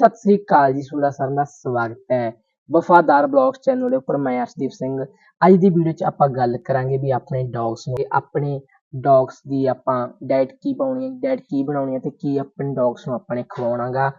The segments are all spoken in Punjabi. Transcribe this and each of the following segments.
ਸਤਿ ਸ੍ਰੀ ਅਕਾਲ ਜੀ, ਤੁਹਾਡਾ ਸਰ ਦਾ ਸਵਾਗਤ ਹੈ। ਵਫਾਦਾਰ ਬਲੌਗਸ ਚੈਨਲ ਦੇ ਉੱਪਰ ਮੈਂ ਅਰਸ਼ਦੀਪ ਸਿੰਘ। ਅੱਜ ਦੀ ਵੀਡੀਓ 'ਚ ਆਪਾਂ ਗੱਲ ਕਰਾਂਗੇ ਵੀ ਆਪਣੇ ਡੌਗਸ ਨੂੰ ਆਪਣੇ ਡੌਗਸ ਦੀ ਆਪਾਂ ਡਾਈਟ ਕੀ ਪਾਉਣੀ ਹੈ ਡਾਈਟ ਕੀ ਬਣਾਉਣੀ ਹੈ ਤੇ ਕੀ ਆਪਣੇ ਡੌਗਸ ਨੂੰ ਆਪਾਂ ਨੇ ਖਵਾਉਣਾਗਾ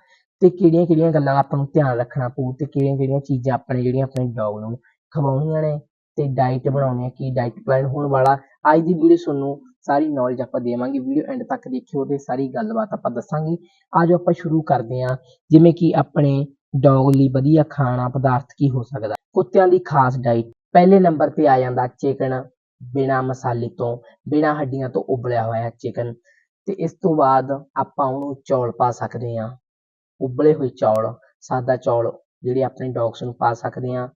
ਤੇ ਕਿਹੜੀਆਂ ਕਿਹੜੀਆਂ ਗੱਲਾਂ ਆਪਾਂ ਨੂੰ ਧਿਆਨ ਰੱਖਣਾ ਪਊ ਤੇ ਕਿਹੜੀਆਂ ਕਿਹੜੀਆਂ ਚੀਜ਼ਾਂ ਆਪਣੇ ਜਿਹੜੀਆਂ ਆਪਣੇ ਡੌਗ ਨੂੰ ਖਵਾਉਣੀਆਂ ਨੇ ਤੇ ਡਾਈਟ ਬਣਾਉਣੀ ਹੈ, ਕੀ ਡਾਈਟ ਪਲਾਨ ਹੋਣ ਵਾਲਾ ਅੱਜ ਦੀ ਵੀਡੀਓ ਤੁਹਾਨੂੰ ਸਾਰੀ ਨੌਲੇਜ ਆਪਾਂ ਦੇਵਾਂਗੇ। ਵੀਡੀਓ ਐਂਡ ਤੱਕ ਦੇਖਿਓ ਤੇ ਸਾਰੀ ਗੱਲਬਾਤ ਆਪਾਂ ਦੱਸਾਂਗੇ। ਆਜੋ ਆਪਾਂ ਸ਼ੁਰੂ ਕਰਦੇ ਹਾਂ। ਜਿਵੇਂ ਕਿ ਆਪਣੇ ਡੌਗ ਲਈ ਵਧੀਆ ਖਾਣਾ ਪਦਾਰਥ ਕੀ ਹੋ ਸਕਦਾ? ਕੁੱਤਿਆਂ ਦੀ ਖਾਸ ਡਾਈਟ ਪਹਿਲੇ ਨੰਬਰ ਤੇ ਆ ਜਾਂਦਾ ਚਿਕਨ ਬਿਨਾ ਮਸਾਲੇ ਤੋਂ, ਬਿਨਾ ਹੱਡੀਆਂ ਤੋਂ ਉਬਲਿਆ ਹੋਇਆ ਚਿਕਨ ਤੇ ਇਸ ਤੋਂ ਬਾਅਦ ਆਪਾਂ ਉਹਨੂੰ ਚੌਲ ਪਾ ਸਕਦੇ ਹਾਂ। ਉਬਲੇ ਹੋਏ ਚੌਲ, ਸਾਦਾ ਚੌਲ, ਜਿਹੜੇ ਆਪਣੇ ਡੌਗਸ ਨੂੰ ਪਾ ਸਕਦੇ ਹਾਂ।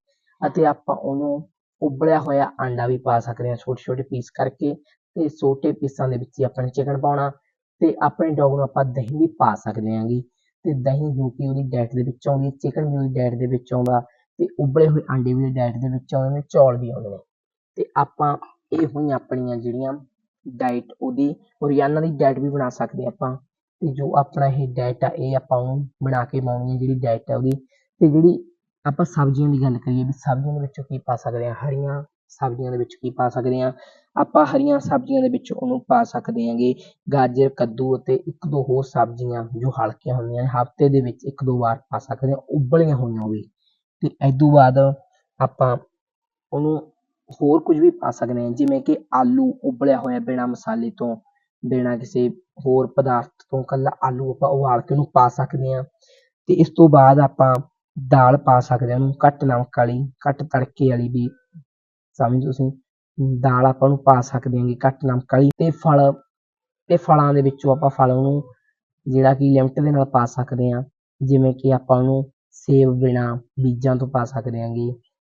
ਅਤੇ ਆਪਾਂ ਉਹਨੂੰ ਉਬਲਿਆ ਹੋਇਆ ਆਂਡਾ ਵੀ ਪਾ ਸਕਦੇ ਹਾਂ ਛੋਟੇ ਛੋਟੇ ਪੀਸ ਕਰਕੇ ਤੇ ਛੋਟੇ ਪੀਸਾਂ ਦੇ ਵਿੱਚ ਹੀ ਆਪਾਂ ਨੇ ਚਿਕਨ ਪਾਉਣਾ ਤੇ ਆਪਣੇ ਡੌਗ ਨੂੰ ਆਪਾਂ ਦਹੀਂ ਵੀ ਪਾ ਸਕਦੇ ਹਾਂਗੇ ਤੇ ਦਹੀਂ ਜੋ ਕਿ ਉਹਦੀ ਡਾਈਟ ਦੇ ਵਿੱਚ ਆਉਂਦੀ ਚਿਕਨ ਵੀ ਉਹਦੀ ਡਾਈਟ ਦੇ ਵਿੱਚ ਆਉਂਦਾ ਤੇ ਉਬਲੇ ਹੋਏ ਆਂਡੇ ਵੀ ਉਹਦੀ ਡਾਈਟ ਦੇ ਵਿੱਚ ਆਉਂਦੇ ਨੇ, ਚੌਲ ਵੀ ਆਉਂਦੇ ਨੇ ਤੇ ਆਪਾਂ ਇਹ ਹੋਈਆਂ ਆਪਣੀਆਂ ਜਿਹੜੀਆਂ ਡਾਈਟ ਉਹਦੀ ਰੋਜ਼ਾਨਾ ਦੀ ਡਾਈਟ ਵੀ ਬਣਾ ਸਕਦੇ ਆਪਾਂ ਤੇ ਜੋ ਆਪਣਾ ਇਹ ਡਾਈਟ ਆ, ਇਹ ਆਪਾਂ ਉਹਨੂੰ ਬਣਾ ਕੇ ਪਾਉਣੀ ਹੈ ਜਿਹੜੀ ਡਾਈਟ ਆ ਉਹਦੀ ਤੇ ਜਿਹੜੀ ਆਪਾਂ ਸਬਜ਼ੀਆਂ ਦੀ ਗੱਲ ਕਰੀਏ ਵੀ ਸਬਜ਼ੀਆਂ ਦੇ ਵਿੱਚੋਂ ਕੀ ਪਾ ਸਕਦੇ ਹਾਂ? ਹਰੀਆਂ ਸਬਜ਼ੀਆਂ ਦੇ ਵਿੱਚ ਕੀ ਪਾ ਸਕਦੇ ਹਾਂ? ਆਪਾਂ ਹਰੀਆਂ ਸਬਜ਼ੀਆਂ ਦੇ ਵਿੱਚ ਉਹਨੂੰ ਪਾ ਸਕਦੇ ਹਾਂਗੇ ਗਾਜਰ, ਕੱਦੂ ਅਤੇ ਇੱਕ ਦੋ ਹੋਰ ਸਬਜ਼ੀਆਂ ਜੋ ਹਲਕੀਆਂ ਹੁੰਦੀਆਂ ਨੇ, ਹਫ਼ਤੇ ਦੇ ਵਿੱਚ ਇੱਕ ਦੋ ਵਾਰ ਪਾ ਸਕਦੇ ਹਾਂ, ਉਬਲੀਆਂ ਹੋਈਆਂ ਉਹ ਵੀ। ਤੇ ਇਦੋਂ ਬਾਅਦ ਆਪਾਂ ਉਹਨੂੰ ਹੋਰ ਕੁਝ ਵੀ ਪਾ ਸਕਦੇ ਹਾਂ, ਜਿਵੇਂ ਕਿ ਆਲੂ ਉਬਲਿਆ ਹੋਇਆ ਬਿਨਾਂ ਮਸਾਲੇ ਤੋਂ, ਬਿਨਾਂ ਕਿਸੇ ਹੋਰ ਪਦਾਰਥ ਤੋਂ ਇਕੱਲਾ ਆਲੂ ਆਪਾਂ ਉਬਾਲ ਕੇ ਉਹਨੂੰ ਪਾ ਸਕਦੇ ਹਾਂ। ਤੇ ਇਸ ਤੋਂ ਬਾਅਦ ਆਪਾਂ ਦਾਲ ਪਾ ਸਕਦੇ ਹਾਂ ਉਹਨੂੰ, ਘੱਟ ਨਮਕ ਵਾਲੀ, ਘੱਟ ਤੜਕੇ ਵਾਲੀ ਵੀ, ਸਮਝ ਤੁਸੀਂ, ਦਾਲ ਆਪਾਂ ਨੂੰ ਪਾ ਸਕਦੇ ਹਾਂਗੇ ਘੱਟ ਨਮਕ ਵਾਲੀ ਤੇ ਫਲ, ਤੇ ਫਲਾਂ ਦੇ ਵਿੱਚੋਂ ਆਪਾਂ ਫਲ ਉਹਨੂੰ ਜਿਹੜਾ ਕਿ ਲਿਮਟ ਦੇ ਨਾਲ ਪਾ ਸਕਦੇ ਹਾਂ, ਜਿਵੇਂ ਕਿ ਆਪਾਂ ਉਹਨੂੰ ਸੇਬ ਬਿਨਾਂ ਬੀਜਾਂ ਤੋਂ ਪਾ ਸਕਦੇ ਹਾਂਗੇ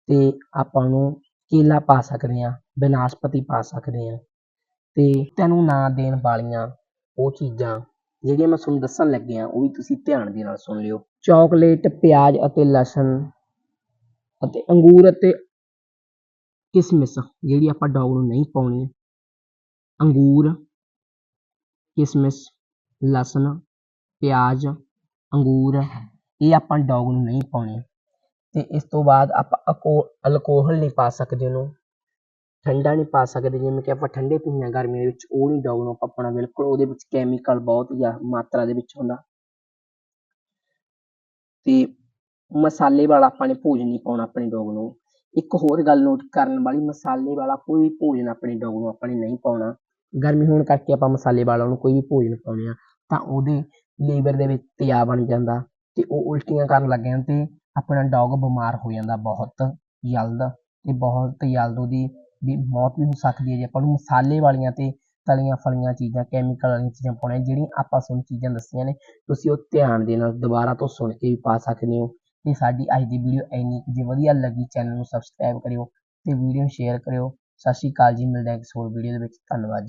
ਤੇ ਆਪਾਂ ਉਹਨੂੰ ਕੇਲਾ ਪਾ ਸਕਦੇ ਹਾਂ, ਬਨਾਸਪਤੀ ਪਾ ਸਕਦੇ ਹਾਂ ਤੇ ਤੈਨੂੰ ਨਾ ਦੇਣ ਵਾਲੀਆਂ ਉਹ ਚੀਜ਼ਾਂ ਜਿਹੜੀਆਂ ਮੈਂ ਤੁਹਾਨੂੰ ਦੱਸਣ ਲੱਗਿਆ ਉਹ ਵੀ ਤੁਸੀਂ ਧਿਆਨ ਦੇ ਨਾਲ ਸੁਣ ਲਿਓ। ਚਾਕਲੇਟ ਪਿਆਜ਼ ਅਤੇ ਲਸਣ ਅਤੇ ਅੰਗੂਰ ਅਤੇ ਕਿਸਮਿਸ, ਜਿਹੜੀ ਆਪਾਂ ਡੌਗ ਨੂੰ ਨਹੀਂ ਪਾਉਣੀ ਅੰਗੂਰ, ਕਿਸਮਿਸ, ਲਸਣ, ਪਿਆਜ਼, ਅੰਗੂਰ, ਇਹ ਆਪਾਂ ਡੌਗ ਨੂੰ ਨਹੀਂ ਪਾਉਣੇ ਤੇ ਇਸ ਤੋਂ ਬਾਅਦ ਆਪਾਂ ਅਕੋ, ਅਲਕੋਹਲ ਨਹੀਂ ਪਾ ਸਕਦੇ ਉਹਨੂੰ। ਠੰਡਾ ਨਹੀਂ ਪਾ ਸਕਦੇ, ਜਿਵੇਂ ਕਿ ਆਪਾਂ ਠੰਡੇ ਪੀਂਦੇ ਹਾਂ ਗਰਮੀਆਂ ਦੇ ਵਿੱਚ, ਉਹ ਨਹੀਂ ਡੌਗ ਨੂੰ ਆਪਾਂ ਪਾਉਣਾ ਬਿਲਕੁਲ, ਉਹਦੇ ਵਿੱਚ ਕੈਮੀਕਲ ਬਹੁਤ ਮਾਤਰਾ ਦੇ ਵਿੱਚ ਹੁੰਦਾ। ਤੇ ਮਸਾਲੇ ਵਾਲਾ ਆਪਾਂ ਨੇ ਭੋਜਨ ਨਹੀਂ ਪਾਉਣਾ ਆਪਣੇ ਡੌਗ ਨੂੰ। ਇੱਕ ਹੋਰ ਗੱਲ ਨੋਟ ਕਰਨ ਵਾਲੀ, ਮਸਾਲੇ ਵਾਲਾ ਕੋਈ ਵੀ ਭੋਜਨ ਆਪਣੇ ਡੌਗ ਨੂੰ ਆਪਾਂ ਨੇ ਨਹੀਂ ਪਾਉਣਾ। ਗਰਮੀ ਹੋਣ ਕਰਕੇ ਆਪਾਂ ਮਸਾਲੇ ਵਾਲਾ ਉਹਨੂੰ ਕੋਈ ਵੀ ਭੋਜਨ ਪਾਉਣੇ ਆ ਤਾਂ ਉਹਦੇ ਲੀਵਰ ਦੇ ਵਿੱਚ ਤੇਜ਼ਾਬ ਬਣ ਜਾਂਦਾ ਤੇ ਉਹ ਉਲਟੀਆਂ ਕਰਨ ਲੱਗ ਜਾਂਦੇ ਤੇ ਆਪਣਾ ਡੌਗ ਬਿਮਾਰ ਹੋ ਜਾਂਦਾ ਬਹੁਤ ਜਲਦ ਤੇ ਬਹੁਤ ਜਲਦ ਉਹਦੀ ਵੀ ਮੌਤ ਵੀ ਹੋ ਸਕਦੀ ਹੈ। ਜੇ ਆਪਾਂ ਨੂੰ ਮਸਾਲੇ ਵਾਲੀਆਂ ਤੇ ਤਲੀਆਂ ਫਲੀਆਂ ਚੀਜ਼ਾਂ ਕੈਮੀਕਲ ਵਾਲੀਆਂ ਚੀਜ਼ਾਂ ਪਾਉਣੀਆਂ ਜਿਹੜੀਆਂ ਆਪਾਂ ਤੁਹਾਨੂੰ ਚੀਜ਼ਾਂ ਦੱਸੀਆਂ ਨੇ, ਤੁਸੀਂ ਉਹ ਧਿਆਨ ਦੇ ਨਾਲ ਦੁਬਾਰਾ ਤੋਂ ਸੁਣ ਕੇ ਵੀ ਪਾ ਸਕਦੇ ਹੋ। ਤੇ ਸਾਡੀ ਅੱਜ ਦੀ ਵੀਡੀਓ ਇੰਨੀ ਕੁ ਜੇ ਵਧੀਆ ਲੱਗੀ ਚੈਨਲ ਨੂੰ ਸਬਸਕ੍ਰਾਈਬ ਕਰਿਓ ਤੇ ਵੀਡੀਓ ਨੂੰ ਸ਼ੇਅਰ ਕਰਿਓ। ਸਤਿ ਸ਼੍ਰੀ ਅਕਾਲ ਜੀ, ਮਿਲਦੇ ਹਾਂ ਕਿਸੇ ਹੋਰ ਵੀਡੀਓ ਦੇ ਵਿੱਚ। ਧੰਨਵਾਦ